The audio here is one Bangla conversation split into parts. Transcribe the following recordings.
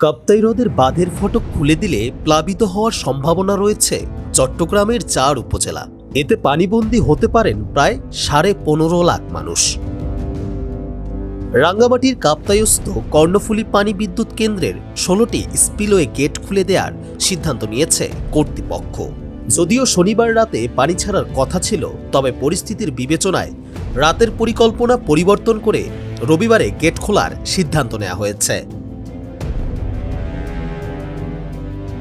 কাপ্তাই হ্রদের বাঁধের ফটক খুলে দিলে প্লাবিত হওয়ার সম্ভাবনা রয়েছে চট্টগ্রামের চার উপজেলা। এতে পানিবন্দী হতে পারেন প্রায় সাড়ে পনেরো লাখ মানুষ। রাঙ্গামাটির কাপ্তায়স্থ কর্ণফুলী পানি বিদ্যুৎ কেন্দ্রের ষোলোটি স্পিলওয়ে গেট খুলে দেওয়ার সিদ্ধান্ত নিয়েছে কর্তৃপক্ষ। যদিও শনিবার রাতে পানি ছাড়ার কথা ছিল, তবে পরিস্থিতির বিবেচনায় রাতের পরিকল্পনা পরিবর্তন করে রবিবারে গেট খোলার সিদ্ধান্ত নেওয়া হয়েছে।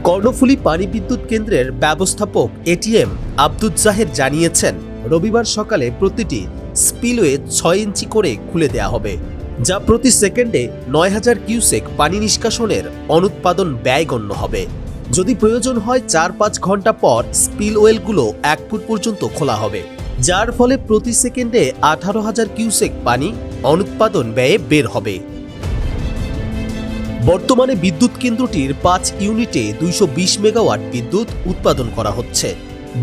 কর্ণফুলী পানি বিদ্যুৎ কেন্দ্রের ব্যবস্থাপক এটিএম আব্দুজ্জাহের জানিয়েছেন, রবিবার সকালে প্রতিটি স্পিলওয়ে ছয় ইঞ্চি করে খুলে দেয়া হবে, যা প্রতি সেকেন্ডে নয় হাজার কিউসেক পানি নিষ্কাশনের অনুৎপাদন ব্যয় গণ্য হবে। যদি প্রয়োজন হয় চার পাঁচ ঘণ্টা পর স্পিলওয়েলগুলো এক ফুট পর্যন্ত খোলা হবে, যার ফলে প্রতি সেকেন্ডে আঠারো হাজার কিউসেক পানি অনুৎপাদন ব্যয়ে বের হবে। বর্তমানে বিদ্যুৎ কেন্দ্রটির পাঁচ ইউনিটে দুইশো বিশ মেগাওয়াট বিদ্যুৎ উৎপাদন করা হচ্ছে।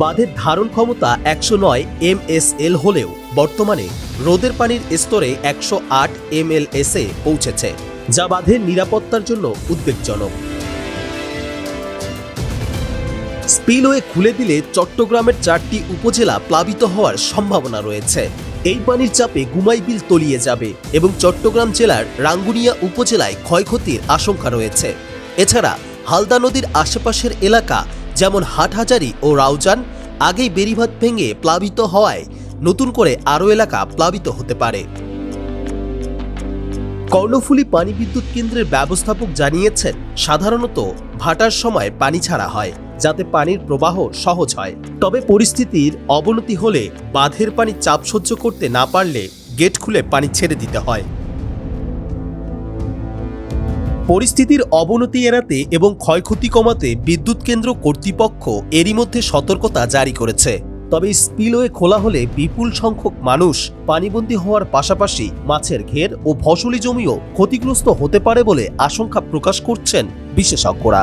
বাঁধের ধারণ ক্ষমতা একশো নয় এমএসএল হলেও বর্তমানে রোদের পানির স্তরে একশো আট এমএলএসে পৌঁছেছে, যা বাঁধের নিরাপত্তার জন্য উদ্বেগজনক। স্পিলওয়ে খুলে দিলে চট্টগ্রামের চারটি উপজেলা প্লাবিত হওয়ার সম্ভাবনা রয়েছে। এই পানির চাপে গুমাইবিল তলিয়ে যাবে এবং চট্টগ্রাম জেলার রাঙ্গুনিয়া উপজেলায় ক্ষয়ক্ষতির আশঙ্কা রয়েছে। এছাড়া হালদা নদীর আশেপাশের এলাকা যেমন হাটহাজারি ও রাউজান, আগেই বেরিবাঁধ ভেঙে প্লাবিত হওয়ায় নতুন করে আরও এলাকা প্লাবিত হতে পারে। কর্ণফুলী পানি বিদ্যুৎ কেন্দ্রের ব্যবস্থাপক জানিয়েছেন, সাধারণত ভাটার সময় পানি ছাড়া হয়। যাতে পানির প্রবাহ সহজ হয়। তবে পরিস্থিতির অবনতি হলে বাঁধের পানি চাপ সহ্য করতে না পারলে গেট খুলে পানি ছেড়ে দিতে হয়। পরিস্থিতির অবনতি এড়াতে এবং ক্ষয়ক্ষতি কমাতে বিদ্যুৎ কেন্দ্র কর্তৃপক্ষ এরই মধ্যে সতর্কতা জারি করেছে। তবে স্পিলওয়ে খোলা হলে বিপুল সংখ্যক মানুষ পানিবন্দী হওয়ার পাশাপাশি মাছের ঘের ও ফসলি জমিও ক্ষতিগ্রস্ত হতে পারে বলে আশঙ্কা প্রকাশ করছেন বিশেষজ্ঞরা।